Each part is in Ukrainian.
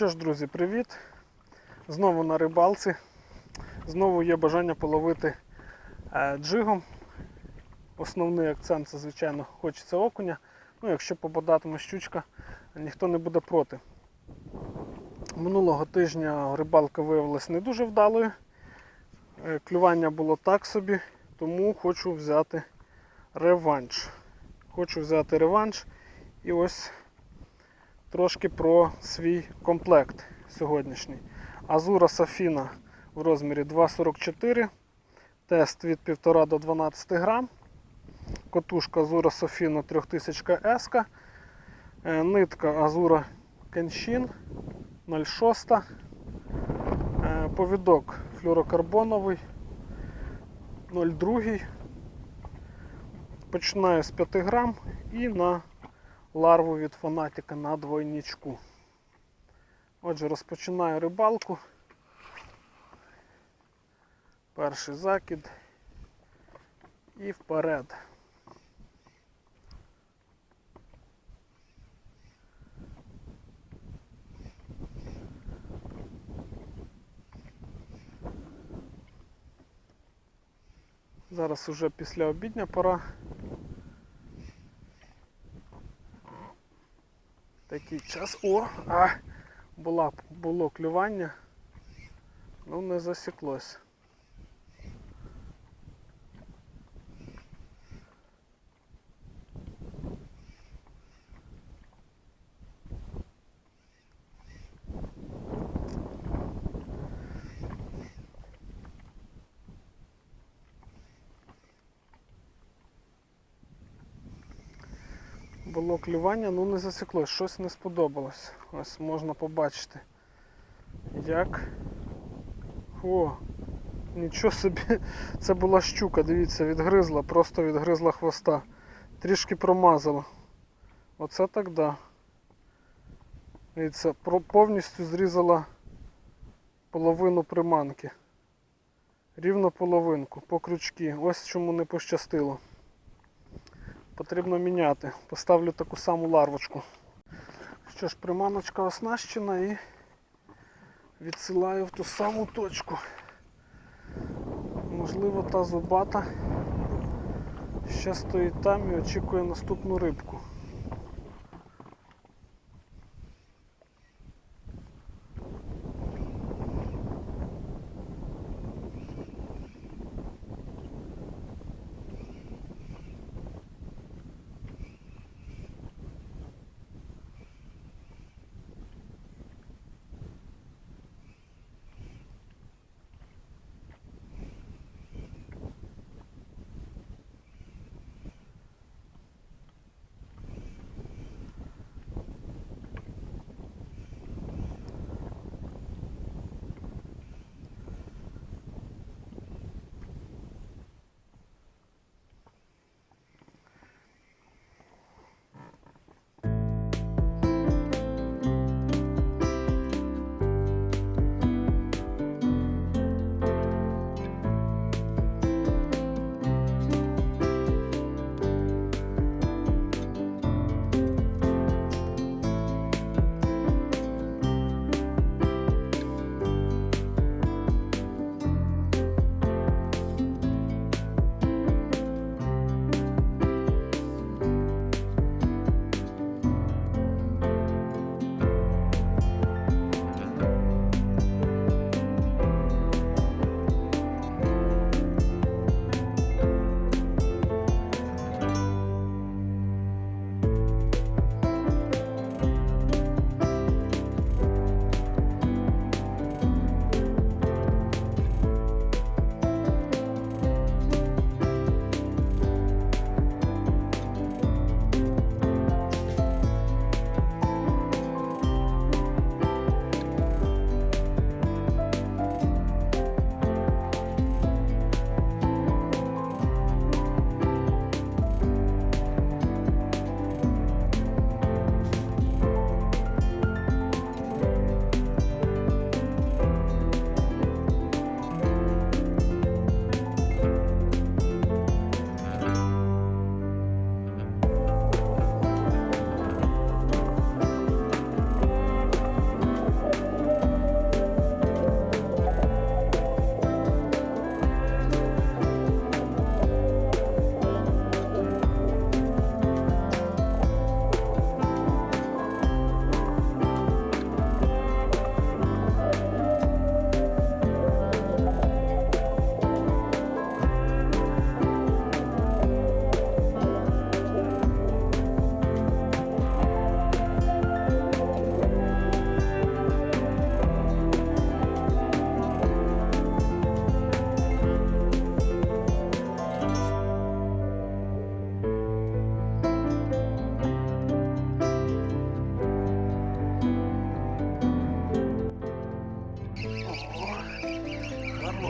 Що ж, друзі, привіт! Знову на рибалці. Знову є бажання половити е, джигом. Основний акцент це, звичайно, хочеться окуня. Ну, якщо попадатиме щучка, ніхто не буде проти. Минулого тижня рибалка виявилася не дуже вдалою. Е, Клювання було так собі, тому хочу взяти реванш. Хочу взяти реванш і ось трошки про свій комплект сьогоднішній. Азура Сафіна в розмірі 2,44, тест від 1,5 до 12 грам, котушка Азура Софіно 3000 S, е, нитка Азура Кеншін 06, е, повідок флюрокарбоновий 0,2. Починаю з 5 грам і на ларву від фанатіка на двойничку. Отже, розпочинаю рибалку. Перший закид і вперед. Зараз уже після обідня пора. Такий час. О! А! Була, було клювання, ну не засіклось. Було клювання, ну не засіклось, щось не сподобалось. Ось можна побачити. Як. О, нічого собі, це була щука, дивіться, відгризла, просто відгризла хвоста. Трішки промазала. Оце так да. Дивіться, повністю зрізала половину приманки. Рівно половинку, по крючки. Ось чому не пощастило. Потрібно міняти. Поставлю таку саму ларвочку. Що ж, приманочка оснащена і відсилаю в ту саму точку. Можливо, та зубата ще стоїть там і очікує наступну рибку.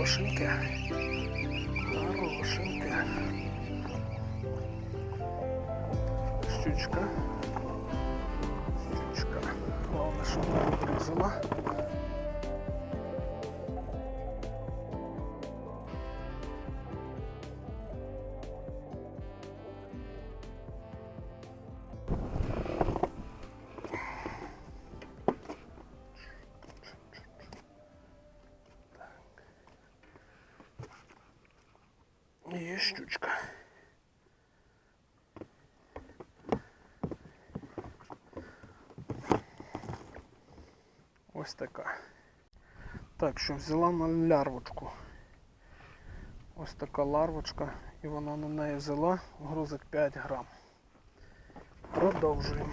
Хорошеньке. Хорошеньке. Щучка. Щучка. Головне, щоб не. Ось така. Так, що взяла на лярвочку. Ось така ларвочка, і вона на неї взяла грузик 5 грам. Продовжуємо.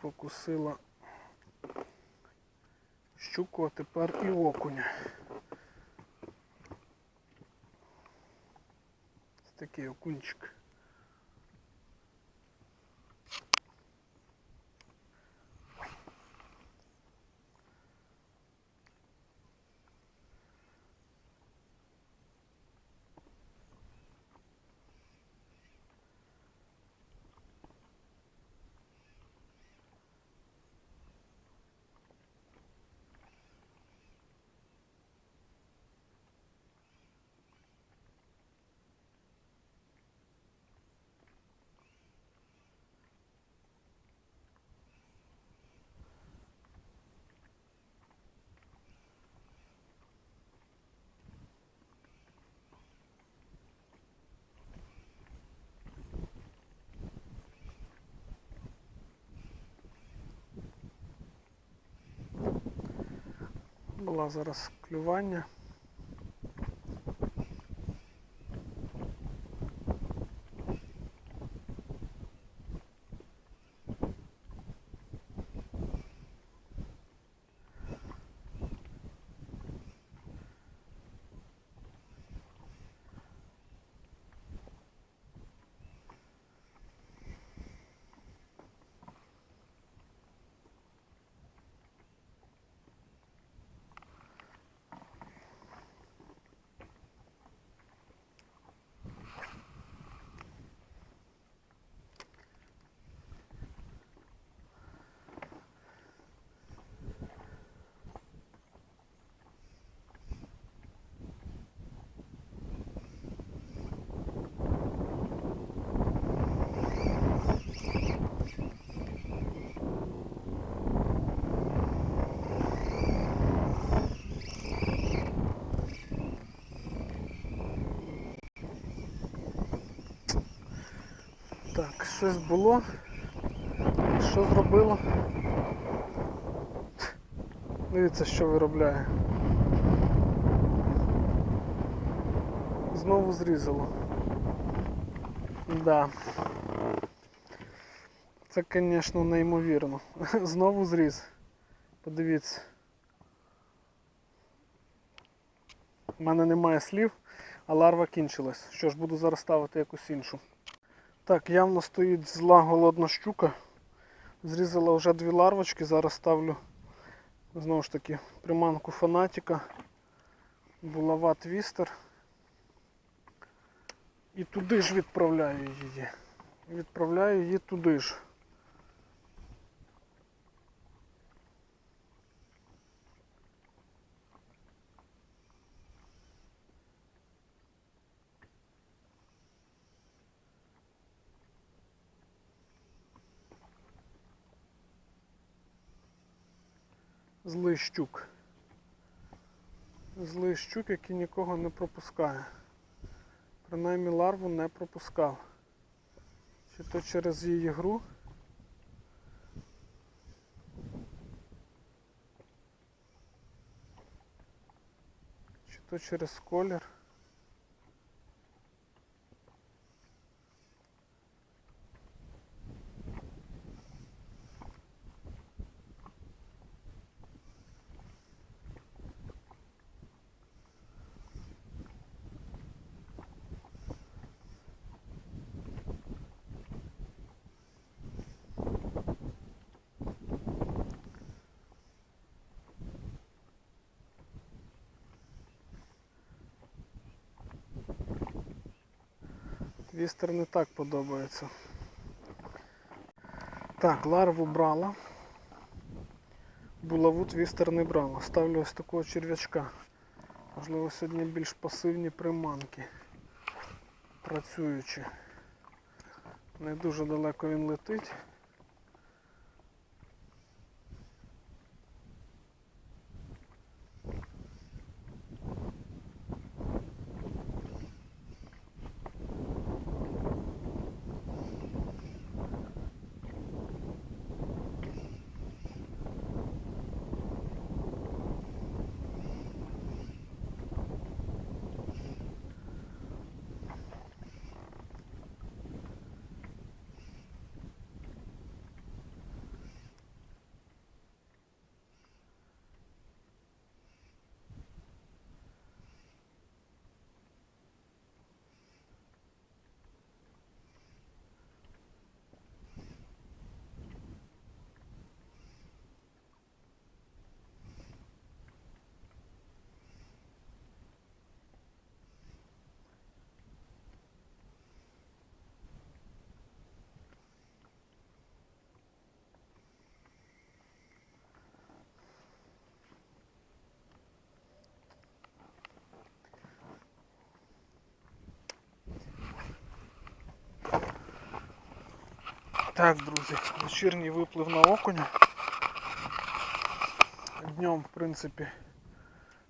Спокусила щуку, а тепер і окуня. Ось такий окунчик. Була зараз клювання. Так, щось було. Що зробило? Дивіться, що виробляє. Знову зрізало. Да. Це, звісно, неймовірно. Знову зріз. Подивіться. У мене немає слів, а ларва кінчилась. Що ж, буду зараз ставити якусь іншу. Так, явно стоїть зла голодна щука. Зрізала вже дві ларвочки, зараз ставлю знову ж таки приманку фанатіка, булава твістер. І туди ж відправляю її. Відправляю її туди ж. Злий щук. Злий щук, який нікого не пропускає. Принаймні ларву не пропускав. Чи то через її гру. Чи то через колір. Твістер не так подобається. Так, ларву брала. Булаву твістер не брала. Ставлю ось такого черв'ячка. Можливо, сьогодні більш пасивні приманки. Працюючи. Не дуже далеко він летить. Так, друзі, вечірній виплив на окуня. Днем, в принципі,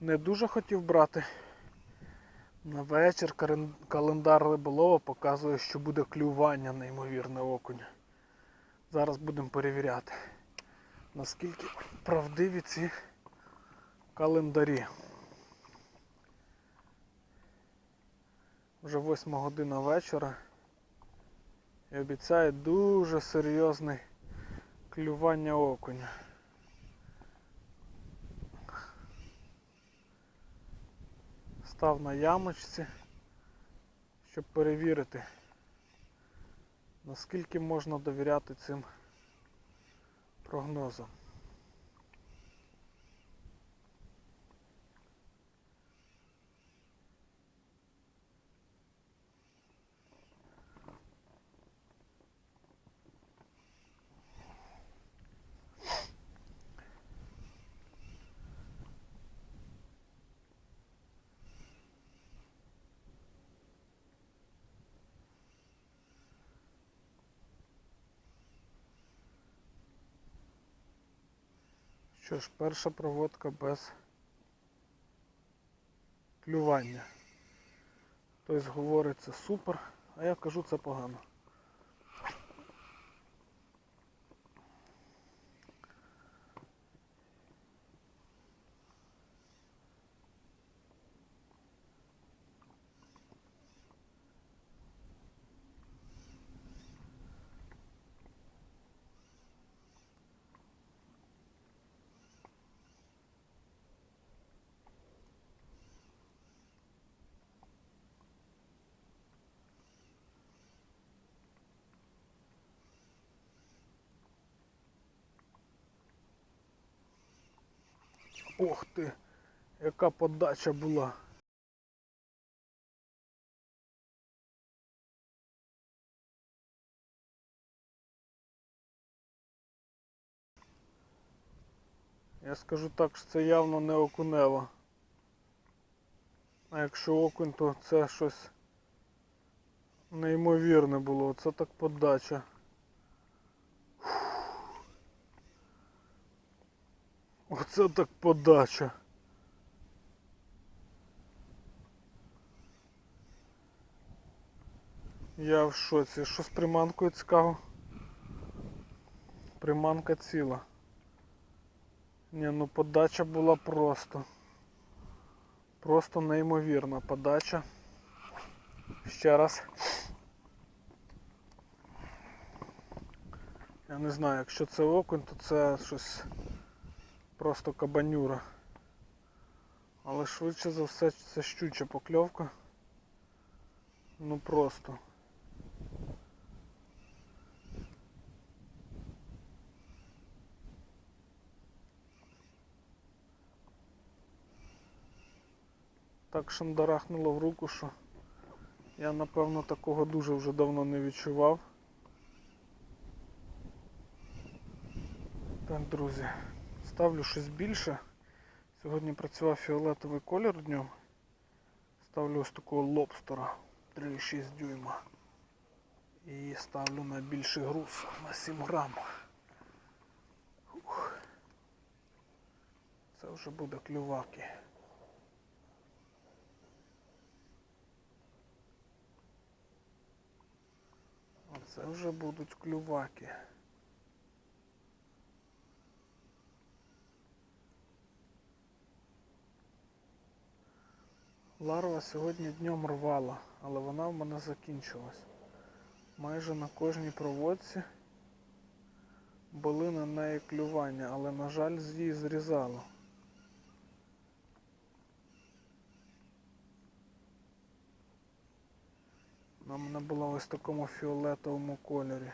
не дуже хотів брати. На вечір календар риболова показує, що буде клювання неймовірне окуня. Зараз будемо перевіряти, наскільки правдиві ці календарі. Вже 8 година вечора. І обіцяє дуже серйозне клювання окуня. Став на ямочці, щоб перевірити, наскільки можна довіряти цим прогнозам. Що ж, перша проводка без клювання. Хтось говорить це супер, а я кажу це погано. Ох ти, яка подача була. Я скажу так, що це явно не окунево. А якщо окунь, то це щось неймовірне було. Це так подача. Оце так подача. Я в шоці. Що з приманкою цікаво? Приманка ціла. Ні, ну подача була просто. Просто неймовірна подача. Ще раз. Я не знаю, якщо це окунь, то це щось просто кабанюра. Але швидше за все це щуча покльовка. Ну просто. Так шандарахнуло в руку, що я напевно такого дуже вже давно не відчував. Так, друзі, ставлю щось більше. Сьогодні працював фіолетовий колір днем. Ставлю ось такого лобстера 3,6 дюйма. І ставлю на більший груз на 7 грам. Ух. Це вже буде клюваки. Оце вже будуть клюваки. Ларва сьогодні днем рвала, але вона в мене закінчилась. Майже на кожній проводці були на неї клювання, але, на жаль, її зрізало. Вона мене була ось в такому фіолетовому кольорі.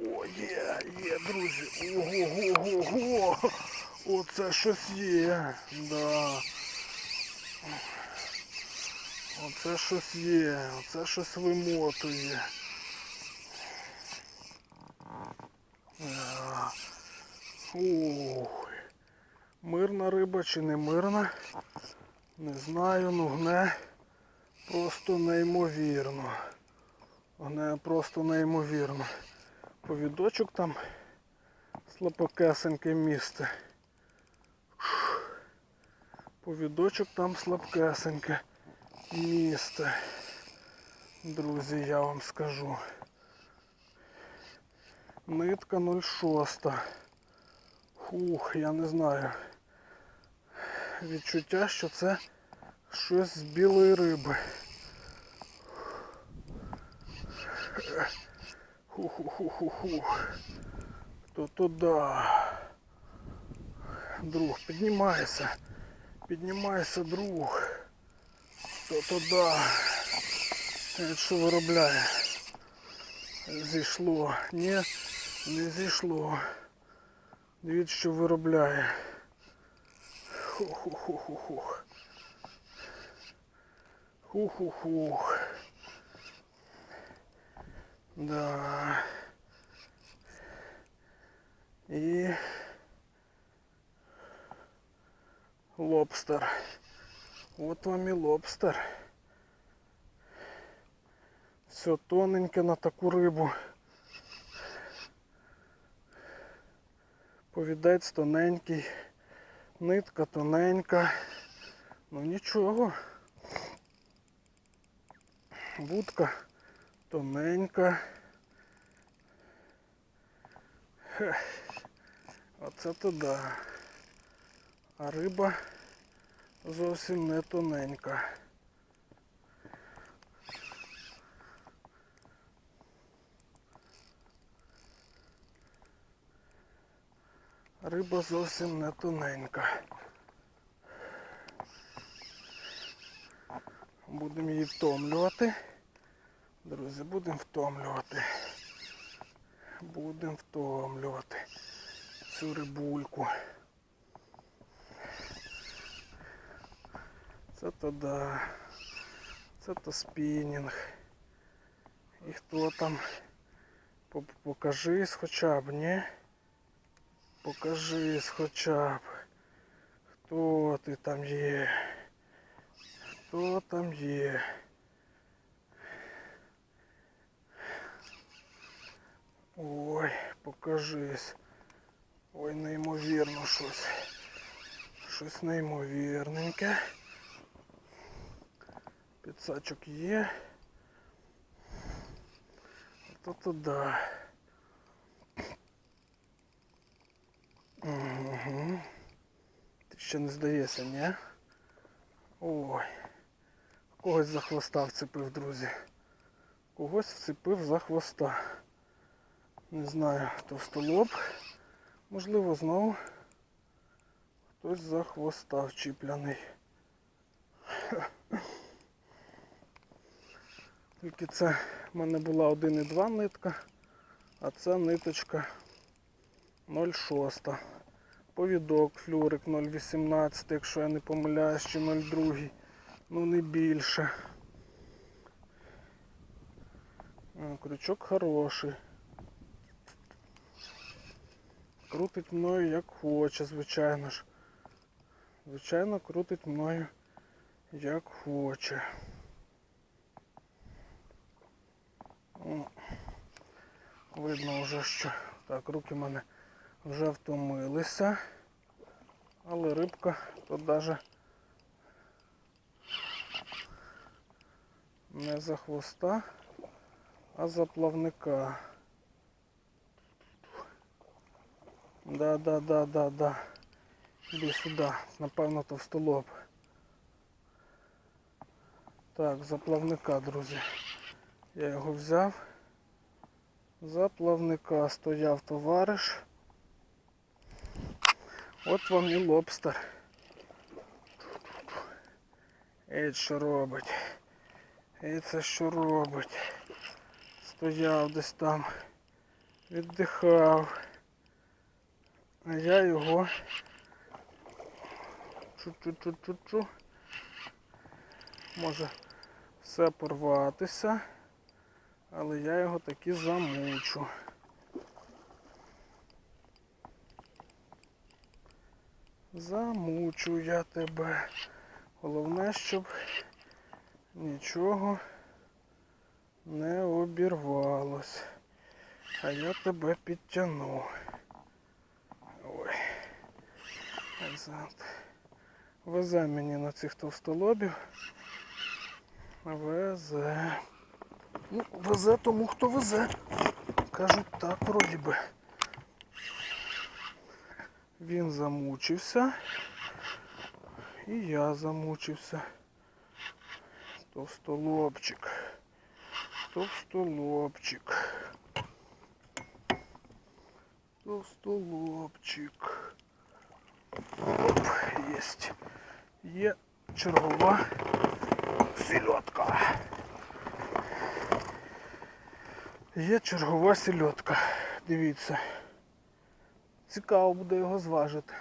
О, є, є, друзі. Ого-го-го-го! Оце щось є. Да. Оце щось є, оце щось вимотує. Ой. Мирна риба чи не мирна? Не знаю, ну гне просто неймовірно. Гне просто неймовірно. Повідочок там слабокесеньке місце. Повідочок там слабкесеньке місце. Друзі, я вам скажу. Нитка 06. Хух, я не знаю. відчуття, що це щось з білої риби. Ху-ху-ху-ху-ху. То туди. Друг, піднімайся. Піднімайся, друг. То туди. Е, Що виробляє? Зійшло. Ні, не зійшло. Дивіться, що виробляє. Ху-ху-ху-ху-хух. Ху-ху-хух. Да. І лобстер. От вам і лобстер. Все тоненьке на таку рибу. Повідець тоненький, нитка тоненька. Ну нічого. Вудка тоненька. Хе. Оце то да. А риба зовсім не тоненька. Риба зовсім не тоненька. Будемо її втомлювати. Друзі, будемо втомлювати. Будемо втомлювати цю рибульку. Це то да. Це то спінінг. І хто там? Покажись хоча б, ні? Покажись хоча б. Хто ти там є? Хто там є? Ой, покажись. Ой, неймовірно щось. Щось неймовірненьке. Підсачок є. То туди. Угу. Ти ще не здається, ні? Ой. Когось за хвоста вцепив, друзі. Когось вцепив за хвоста. Не знаю, товстолоб. Можливо, знову хтось за хвоста вчіпляний. Тільки це в мене була 1,2 нитка, а це ниточка 0,6. Повідок флюрик 0,18, якщо я не помиляюсь, чи 0,2. Ну не більше. Крючок хороший. Крутить мною як хоче, звичайно ж. Звичайно, крутить мною як хоче. О, Видно вже, що так, руки в мене вже втомилися, але рибка тут навіть не за хвоста, а за плавника. Да, да, да, да, да. Іди сюди, напевно, товстолоб. Так, за плавника, друзі. Я його взяв. За плавника стояв товариш. От вам і лобстер. Ей, що робить? Ей, це що робить? Стояв десь там, віддихав. А я його чу-чу-чу-чу-чу. Може все порватися, але я його таки замучу. Замучу я тебе. Головне, щоб нічого не обірвалось. А я тебе підтягну. Ой. Назад. Везе мені на цих товстолобів. Везе. Ну, везе тому, хто везе. Кажуть так, вроді би. Він замучився. І я замучився. Товстолобчик. Товстолобчик. Товстолобчик. Оп, єсть. Є чергова сільотка. Є чергова сільотка. Дивіться. Цікаво буде його зважити.